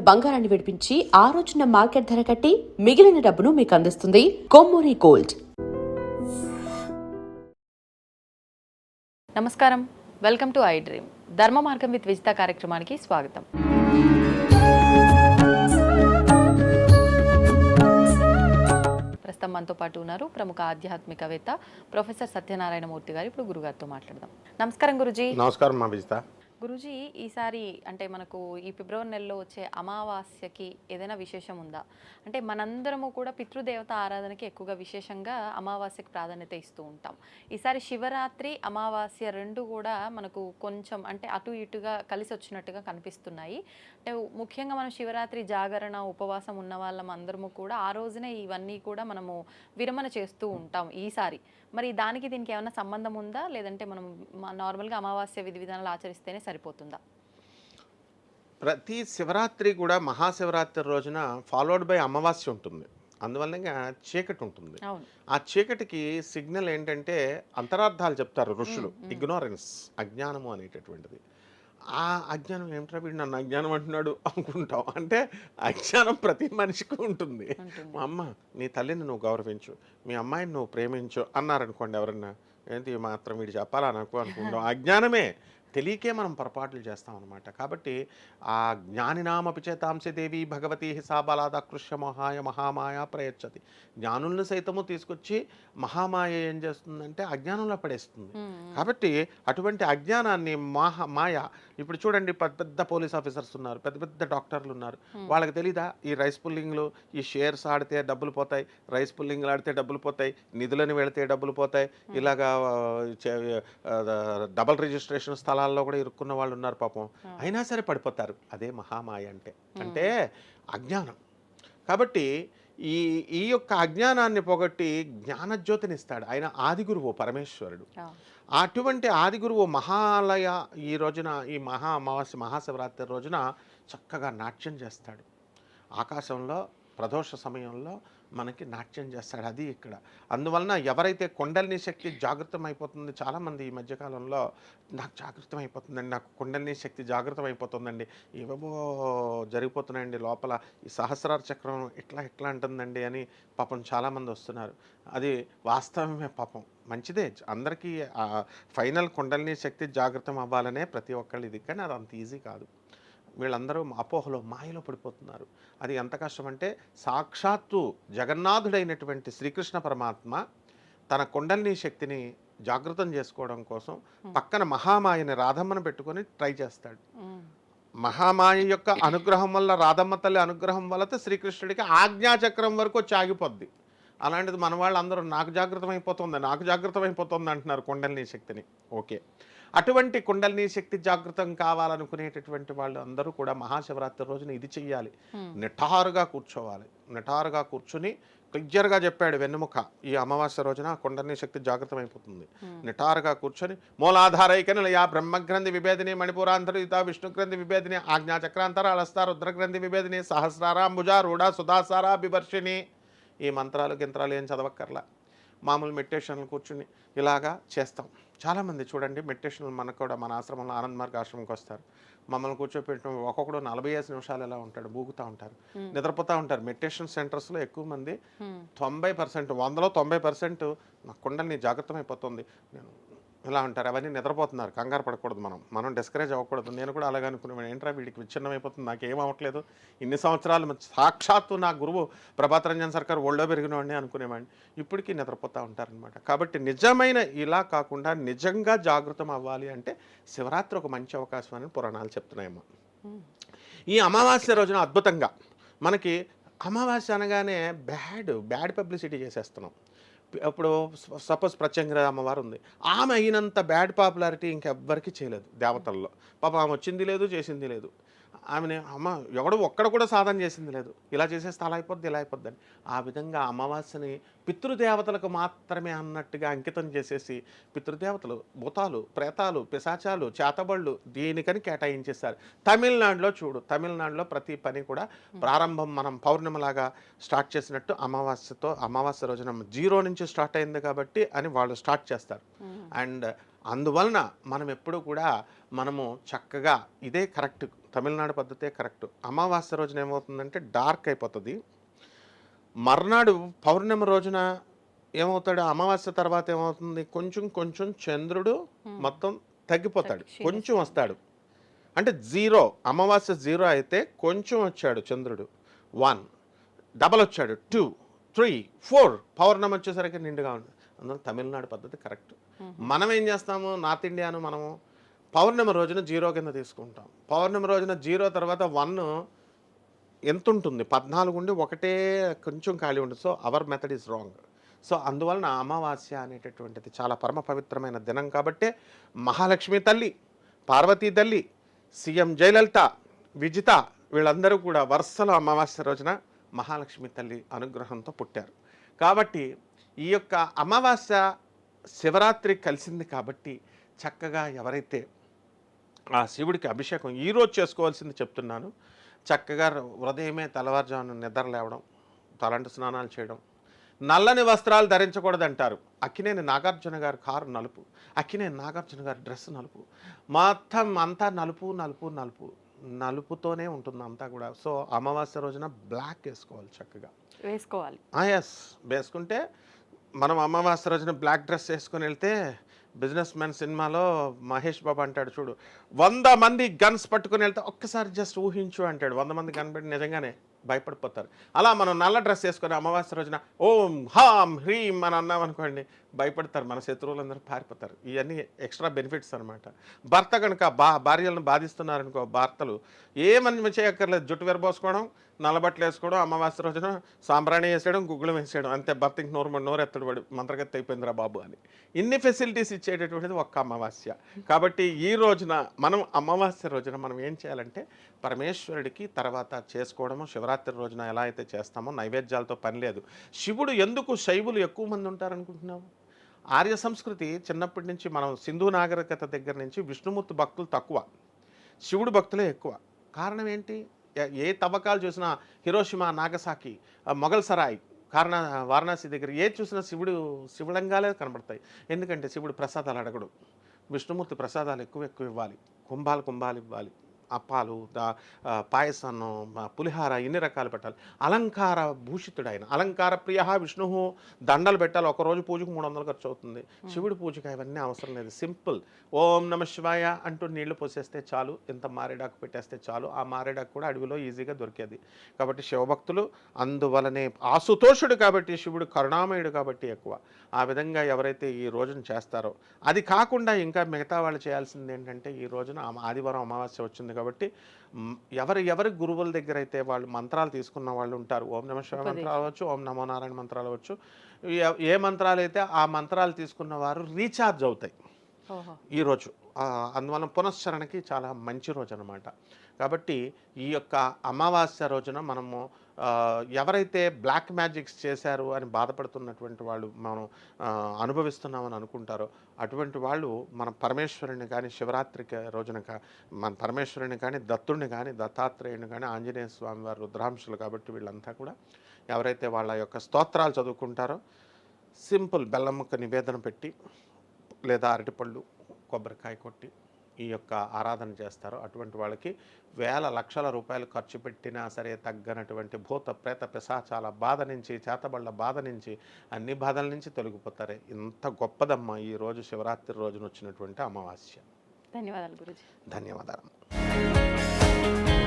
బంగారాన్ని విడిపించి ఆ రోజున మార్కెట్ ధర కట్టి మిగిలిన డబ్బును మీకు అందిస్తుంది కొమ్మూరి గోల్డ్. నమస్కారం. Welcome to I dream. ధర్మ మార్గం విత్ విజిత కార్యక్రమానికి స్వాగతం. ప్రస్తుతం మనతో పాటు ఉన్నారు ప్రముఖ ఆధ్యాత్మికవేత్త ప్రొఫెసర్ సత్యనారాయణ మూర్తి గారు. ఇప్పుడు గురుగారితో మాట్లాడదాం. నమస్కారం గురుజీ. నమస్కారం మా విజిత. గురుజీ ఈసారి అంటే మనకు ఈ ఫిబ్రవరి నెలలో వచ్చే అమావాస్యకి ఏదైనా విశేషం ఉందా? అంటే మనందరము కూడా పితృదేవత ఆరాధనకి ఎక్కువగా విశేషంగా అమావాస్యకి ప్రాధాన్యత ఇస్తూ ఉంటాం. ఈసారి శివరాత్రి అమావాస్య రెండు కూడా మనకు కొంచెం అంటే అటు ఇటుగా కలిసి వచ్చినట్టుగా కనిపిస్తున్నాయి. అంటే ముఖ్యంగా మనం శివరాత్రి జాగరణ ఉపవాసం ఉన్న వాళ్ళం అందరము కూడా ఆ రోజునే ఇవన్నీ కూడా మనము విరమణ చేస్తూ ఉంటాం ఈసారి. మరి దానికి దీనికి ఏమైనా సంబంధం ఉందా? లేదంటే మనం నార్మల్గా అమావాస్య విధి విధానాలు ఆచరిస్తేనే సరిపోతుందా? ప్రతి శివరాత్రి కూడా మహాశివరాత్రి రోజున ఫాలోడ్ బై అమావాస్య ఉంటుంది. అందువల్ల చీకటి ఉంటుంది. ఆ చీకటికి సిగ్నల్ ఏంటంటే అంతరార్థాలు చెప్తారు ఋషులు. ఇగ్నోరెన్స్ అజ్ఞానము అనేటటువంటిది. ఆ అజ్ఞానం ఏమిట్రా వీడు నన్ను అజ్ఞానం అంటున్నాడు అనుకుంటాం అంటే అజ్ఞానం ప్రతి మనిషికి ఉంటుంది. మా అమ్మ నీ తల్లిని నువ్వు గౌరవించు. మీ అమ్మాయిని నువ్వు ప్రేమించు అన్నారనుకోండి ఎవరన్నా. ఏంటి మాత్రం వీడు చెప్పాలా నాకు అనుకుంటాం అజ్ఞానమే. తెలియకే మనం పొరపాట్లు చేస్తాం అనమాట కాబట్టి ఆ జ్ఞానినామపి చేతాంశ దేవి భగవతి హిసాబలాదకృష్య మహాయ మహామాయ ప్రయచ్చతి. జ్ఞానుల్ని సైతము తీసుకొచ్చి మహామాయ ఏం చేస్తుందంటే అజ్ఞానంలో పడేస్తుంది. కాబట్టి అటువంటి అజ్ఞానాన్ని మాహ మాయ ఇప్పుడు చూడండి పెద్ద పెద్ద పోలీస్ ఆఫీసర్స్ ఉన్నారు పెద్ద పెద్ద డాక్టర్లు ఉన్నారు. వాళ్ళకి తెలీదా? ఈ రైస్ పుల్లింగ్లు ఈ షేర్స్ ఆడితే డబ్బులు పోతాయి రైస్ పుల్లింగ్లు ఆడితే డబ్బులు పోతాయి నిధులను వెళితే డబ్బులు పోతాయి ఇలాగా డబల్ రిజిస్ట్రేషన్ స్థలాల్లో కూడా ఇరుక్కున్న వాళ్ళు ఉన్నారు పాపం. అయినా సరే పడిపోతారు. అదే మహామాయ అంటే. అంటే అజ్ఞానం. కాబట్టి ఈ ఈ యొక్క అజ్ఞానాన్ని పొగట్టి జ్ఞానజ్యోతినిస్తాడు. ఆయన ఆది గురువు పరమేశ్వరుడు. అటువంటి ఆది గురువు మహాలయ ఈ రోజున ఈ మహా అమావాస్య మహాశివరాత్రి రోజున చక్కగా నాట్యం చేస్తాడు. ఆకాశంలో ప్రదోష సమయంలో మనకి నాట్యం చేస్తాడు. అది ఇక్కడ. అందువలన ఎవరైతే కుండలిని శక్తి జాగృతం అయిపోతుంది చాలామంది ఈ మధ్యకాలంలో నాకు జాగృతం అయిపోతుందండి నాకు కుండలిని శక్తి జాగృతం అయిపోతుందండి ఏవేవో జరిగిపోతున్నాయండి లోపల. ఈ సహస్రార చక్రం ఇట్లా ఇట్లా అంటుందండి అని పాపం చాలామంది వస్తున్నారు. అది వాస్తవమే పాపం. మంచిదే. అందరికీ ఫైనల్ కుండలిని శక్తి జాగృతం అవ్వాలనే ప్రతి ఒక్కళ్ళు ఇది. కానీ అది అంత ఈజీ కాదు. వీళ్ళందరూ అపోహలో మాయలో పడిపోతున్నారు. అది ఎంత కష్టం అంటే సాక్షాత్తు జగన్నాథుడైనటువంటి శ్రీకృష్ణ పరమాత్మ తన కుండలిని శక్తిని జాగృతం చేసుకోవడం కోసం పక్కన మహామాయని రాధమ్మను పెట్టుకొని ట్రై చేస్తాడు. మహామాయ యొక్క అనుగ్రహం వల్ల రాధమ్మ తల్లి అనుగ్రహం వల్ల శ్రీకృష్ణుడికి ఆజ్ఞాచక్రం వరకు వచ్చి ఆగిపోద్ది. అలాంటిది మన వాళ్ళు అందరూ నాకు జాగృతం అయిపోతుంది నాకు జాగృతం అయిపోతుంది అంటున్నారు కుండలిని శక్తిని. ఓకే. అటువంటి కుండలిని శక్తి జాగృతం కావాలనుకునేటటువంటి వాళ్ళు అందరూ కూడా మహాశివరాత్రి రోజున ఇది చెయ్యాలి. నిఠారుగా కూర్చోవాలి. నిఠారుగా కూర్చుని క్లియర్గా చెప్పాడు వెన్నెముక. ఈ అమావాస్య రోజున కుండలిని శక్తి జాగృతం అయిపోతుంది నిఠారుగా కూర్చొని మూలాధారైక నిలయ బ్రహ్మగ్రంథి విభేదిని మణిపురాంతరిత విష్ణుగ్రంథి విభేదిని ఆజ్ఞాచక్రాంతర అలస్త రుద్రగ్రంథి విభేదిని సహస్రారాంబుజ రూఢ సుధాసార బివర్షిణి ఈ మంత్రాలు గింత్రాలు ఏం చదవక్కర్లా. మామూలు మెడిటేషన్లు కూర్చుని ఇలాగా చేస్తాం. చాలామంది చూడండి మెడిటేషన్లు మనకు కూడా మన ఆశ్రమంలో ఆనంద్ మార్గ ఆశ్రమంకి వస్తారు. మమ్మల్ని కూర్చోపెట్టిన ఒక్కొక్కడు నలభై ఐదు నిమిషాలు ఎలా ఉంటాడు బూగుతూ ఉంటారు నిద్రపోతూ ఉంటారు. మెడిటేషన్ సెంటర్స్లో ఎక్కువ మంది తొంభై పర్సెంట్ వందలో తొంభై పర్సెంట్ నా కుండల్ని జాగ్రత్త అయిపోతుంది నేను ఇలా ఉంటారు అవన్నీ నిద్రపోతున్నారు. కంగారు పడకూడదు మనం. మనం డిస్కరేజ్ అవ్వకూడదు. నేను కూడా అలాగే అనుకున్నాను ఏంట్రా వీడికి విచ్ఛిన్నం అయిపోతుంది? నాకేం అవ్వట్లేదు. ఇన్ని సంవత్సరాలు సాక్షాత్తు నా గురువు ప్రభాత్ రంజన్ సర్కార్ ఒళ్ళో పెరిగినవాడిని అనుకునేవాడిని. ఇప్పటికీ నిద్రపోతూ ఉంటారనమాట కాబట్టి నిజమైన ఇలా కాకుండా నిజంగా జాగృతం అవ్వాలి అంటే శివరాత్రి ఒక మంచి అవకాశం అని పురాణాలు చెప్తున్నాయమ్మా. ఈ అమావాస్య రోజున అద్భుతంగా మనకి అమావాస్య అనగానే బ్యాడ్ బ్యాడ్ పబ్లిసిటీ చేసేస్తున్నాం. ఇప్పుడు సపోజ్ ప్రత్యంగర అమ్మవారు ఉంది ఆమె అయినంత బ్యాడ్ పాపులారిటీ ఇంకెవ్వరికి చేయలేదు దేవతల్లో. పాప ఆమె వచ్చింది లేదు చేసింది లేదు. ఆమెనే అమ్మ ఎవడు ఒక్కడ కూడా సాధన చేసింది లేదు. ఇలా చేసేస్తే అలా అయిపోద్ది ఇలా అయిపోద్ది అని ఆ విధంగా అమావాస్యని పితృదేవతలకు మాత్రమే అన్నట్టుగా అంకితం చేసేసి పితృదేవతలు భూతాలు ప్రేతాలు పిశాచాలు చేతబళ్ళు దీనికని కేటాయించేశారు. తమిళనాడులో చూడు తమిళనాడులో ప్రతి పని కూడా ప్రారంభం మనం పౌర్ణమిలాగా స్టార్ట్ చేసినట్టు అమావాస్యతో అమావాస్య రోజున జీరో నుంచి స్టార్ట్ అయింది కాబట్టి అని వాళ్ళు స్టార్ట్ చేస్తారు. అండ్ అందువలన మనం ఎప్పుడూ కూడా మనము చక్కగా ఇదే కరెక్ట్ తమిళనాడు పద్ధతే కరెక్ట్. అమావాస్య రోజున ఏమవుతుందంటే డార్క్ అయిపోతుంది. మర్నాడు పౌర్ణమి రోజున ఏమవుతాడు? అమావాస్య తర్వాత ఏమవుతుంది? కొంచెం కొంచెం చంద్రుడు మొత్తం తగ్గిపోతాడు. తగ్గి- కొంచెం వస్తాడు. అంటే జీరో అమావాస్య జీరో అయితే కొంచెం వచ్చాడు చంద్రుడు. వన్ డబల్ వచ్చాడు. టూ త్రీ ఫోర్ పౌర్ణమి వచ్చేసరికి నిండుగా ఉంది అందులో తమిళనాడు పద్ధతి కరెక్ట్. మనం ఏం చేస్తాము? నార్త్ ఇండియాను మనము పౌర్ణమి రోజున జీరో కింద తీసుకుంటాం. పౌర్ణమి రోజున జీరో తర్వాత వన్ ఎంత ఉంటుంది? పద్నాలుగు ఉండి ఒకటే కొంచెం ఖాళీ ఉంటుంది. So our method is wrong so అందువలన అమావాస్య అనేటటువంటిది చాలా పరమ పవిత్రమైన దినం కాబట్టే మహాలక్ష్మి తల్లి పార్వతీ తల్లి సీఎం జయలలిత విజిత వీళ్ళందరూ కూడా వరుసలో అమావాస్య రోజున మహాలక్ష్మి తల్లి అనుగ్రహంతో పుట్టారు. కాబట్టి ఈ యొక్క అమావాస్య శివరాత్రి కలిసింది కాబట్టి చక్కగా ఎవరైతే ఆ శివుడికి అభిషేకం ఈరోజు చేసుకోవాల్సింది చెప్తున్నాను. చక్కగా ఉదయమే తెల్లవారుజామున నిద్ర లేవడం తలంటు స్నానాలు చేయడం నల్లని వస్త్రాలు ధరించకూడదంటారు. అక్కినేని నాగార్జున గారి కారు నలుపు అక్కినేని నాగార్జున గారి డ్రెస్ నలుపు. మొత్తం అంతా నలుపు నలుపు నలుపు నలుపుతోనే ఉంటుంది అంతా కూడా. సో అమావాస్య రోజున బ్లాక్ వేసుకోవాలి చక్కగా. వేసుకోవాలి. ఎస్ వేసుకుంటే మనం అమావాస్య రోజున బ్లాక్ డ్రెస్ వేసుకొని వెళ్తే బిజినెస్ మ్యాన్ సినిమాలో మహేష్ బాబు అంటాడు చూడు వంద మంది గన్స్ పట్టుకొని వెళ్తే ఒక్కసారి జస్ట్ ఊహించు అంటాడు. వంద మంది కనబడి నిజంగానే భయపడిపోతారు. అలా మనం నల్ల డ్రెస్ వేసుకొని అమావాస్య రోజున ఓం హాం హ్రీం అని అన్నాం అనుకోండి భయపడతారు. మన శత్రువులందరూ పారిపోతారు. ఇవన్నీ ఎక్స్ట్రా బెనిఫిట్స్ అనమాట భర్త కనుక బా భార్యలను బాధిస్తున్నారనుకో భర్తలు ఏమని చేయక్కర్లేదు. జుట్టు విరబోసుకోవడం నల్లబట్టలు వేసుకోవడం అమావాస్య రోజున సాంబ్రాణి వేసేయడం గుగ్గులం వేసేయడం. అంతే భర్త ఇంక నోరు నోరు ఎత్తడు వాడు. మంత్రగతి అయిపోయిందిరా బాబు అని. ఇన్ని ఫెసిలిటీస్ ఇచ్చేటటువంటిది ఒక్క అమావాస్య. కాబట్టి ఈ రోజున మనం అమావాస్య రోజున మనం ఏం చేయాలంటే పరమేశ్వరుడికి తర్వాత చేసుకోవడము నవరాత్రి రోజున ఎలా అయితే చేస్తామో నైవేద్యాలతో పని లేదు. శివుడు ఎందుకు శైవులు ఎక్కువ మంది ఉంటారనుకుంటున్నావు? ఆర్య సంస్కృతి చిన్నప్పటి నుంచి మనం సింధు నాగరికత దగ్గర నుంచి విష్ణుమూర్తి భక్తులు తక్కువ. శివుడు భక్తులే ఎక్కువ. కారణం ఏంటి? ఏ- తవ్వకాలు చూసినా హిరోషిమా నాగసాకి ఆ, మొఘల్ కారణ వారణాసి దగ్గర ఏ చూసినా శివుడు శివలింగాలే కనబడతాయి. ఎందుకంటే శివుడు ప్రసాదాలు అడగడు. విష్ణుమూర్తి ప్రసాదాలు ఎక్కువ ఎక్కువ ఇవ్వాలి. కుంభాలు కుంభాలు ఇవ్వాలి. అప్పాలు పాయసాన్ని ఆ, పులిహార ఇన్ని రకాలు పెట్టాలి. అలంకార భూషితుడు ఆయన అలంకార ప్రియ విష్ణు దండలు పెట్టాలి. ఒక రోజు పూజకు మూడు వందలు ఖర్చు అవుతుంది. శివుడి పూజకి అవన్నీ అవసరం లేదు. సింపుల్. ఓం నమ శివాయ అంటూ నీళ్ళు పోసేస్తే చాలు. ఇంత మారేడాకు పెట్టేస్తే చాలు. ఆ మారేడాకు కూడా అడవిలో ఈజీగా దొరికేది. కాబట్టి శివభక్తులు అందువలనే ఆసుతోషుడు కాబట్టి శివుడు కరుణామయుడు కాబట్టి ఎక్కువ. ఆ విధంగా ఎవరైతే ఈ రోజున చేస్తారో అది కాకుండా ఇంకా మిగతా వాళ్ళు చేయాల్సింది ఏంటంటే ఈ రోజున ఆదివారం అమావాస్య వచ్చింది కాబట్టి ఎవరు ఎవరి గురువుల దగ్గర అయితే వాళ్ళు మంత్రాలు తీసుకున్న వాళ్ళు ఉంటారు. ఓం నమ శివ మంత్రాలు అవ్వచ్చు ఓం నమో నారాయణ మంత్రాలు అవ్వచ్చు. ఏ- మంత్రాలు అయితే ఆ మంత్రాలు తీసుకున్న వారు రీఛార్జ్ అవుతాయి. ఈరోజు అందువలన పునశ్చరణకి చాలా మంచి రోజు అనమాట కాబట్టి ఈ యొక్క అమావాస్య రోజున మనము ఎవరైతే బ్లాక్ మ్యాజిక్స్ చేశారు అని బాధపడుతున్నటువంటి వాళ్ళు మనం అనుభవిస్తున్నామని అనుకుంటారో అటువంటి వాళ్ళు మన పరమేశ్వరుని కానీ శివరాత్రికి రోజున కా మన పరమేశ్వరుని కానీ దత్తుడిని కానీ దత్తాత్రేయుని కానీ ఆంజనేయ స్వామి వారు రుద్రాంశులు కాబట్టి వీళ్ళంతా కూడా ఎవరైతే వాళ్ళ యొక్క స్తోత్రాలు చదువుకుంటారో సింపుల్ బెల్లముక్క నివేదన పెట్టి లేదా అరటిపళ్ళు కొబ్బరికాయ కొట్టి ఈ యొక్క ఆరాధన చేస్తారో. అటువంటి వాళ్ళకి వేల లక్షల రూపాయలు ఖర్చు పెట్టినా సరే తగ్గనటువంటి భూత ప్రేత పిశాచాల బాధ నుంచి చేతబళ్ళ బాధ నుంచి అన్ని బాధల నుంచి తొలగిపోతారు. ఇంత గొప్పదమ్మ ఈ రోజు శివరాత్రి రోజున వచ్చినటువంటి అమావాస్య. ధన్యవాదాలు గురుజీ. ధన్యవాదాలు.